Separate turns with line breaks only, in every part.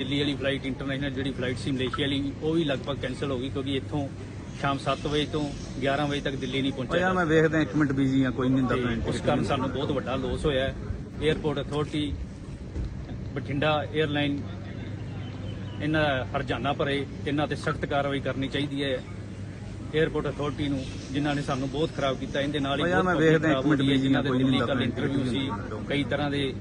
ਦਿੱਲੀ ਵਾਲੀ flight international ਜਿਹੜੀ flight ਸੀ ਮਲੇਸ਼ੀਆ ਵਾਲੀ ਉਹ ਵੀ ਲਗਭਗ ਕੈਨਸਲ ਹੋ ਗਈ ਕਿਉਂਕਿ ਇੱਥੋਂ ਸ਼ਾਮ 7 ਵਜੇ ਤੋਂ 11 ਵਜੇ ਤੱਕ ਦਿੱਲੀ ਨਹੀਂ ਪਹੁੰਚਿਆ
ਮੈਂ ਵੇਖਦਾ 1 ਮਿੰਟ ਬਿਜ਼ੀ ਆ ਕੋਈ ਨਹੀਂ
ਦੱਸਦਾ ਉਸ ਕਾਰਨ ਸਾਨੂੰ ਬਹੁਤ ਵੱਡਾ ਲੋਸ ਹੋਇਆ। ਹੈ 에어ਪੋਰਟ ਅਥਾਰਟੀ ਬਠਿੰਡਾ 에ਅਰਲਾਈਨ ਇਹਨਾਂ ਹਰਜਾਨਾ ਭਰੇ ਇਹਨਾਂ ਤੇ ਸਖਤ ਕਾਰਵਾਈ ਕਰਨੀ ਚਾਹੀਦੀ ਹੈ। 에어ਪੋਰਟ ਅਥਾਰਟੀ ਨੂੰ ਜਿਨ੍ਹਾਂ ਨੇ ਸਾਨੂੰ ਬਹੁਤ ਖਰਾਬ ਕੀਤਾ ਇਹਦੇ ਨਾਲ ਹੀ
ਮੈਂ ਵੇਖਦਾ
1
ਮਿੰਟ
ਬਿਜ਼ੀ
ਆ ਕੋਈ ਨਹੀਂ ਦੱਸਦਾ
ਇੰਟਰਵਿਊ ਕਈ ਤਰ੍ਹਾਂ ਦੇ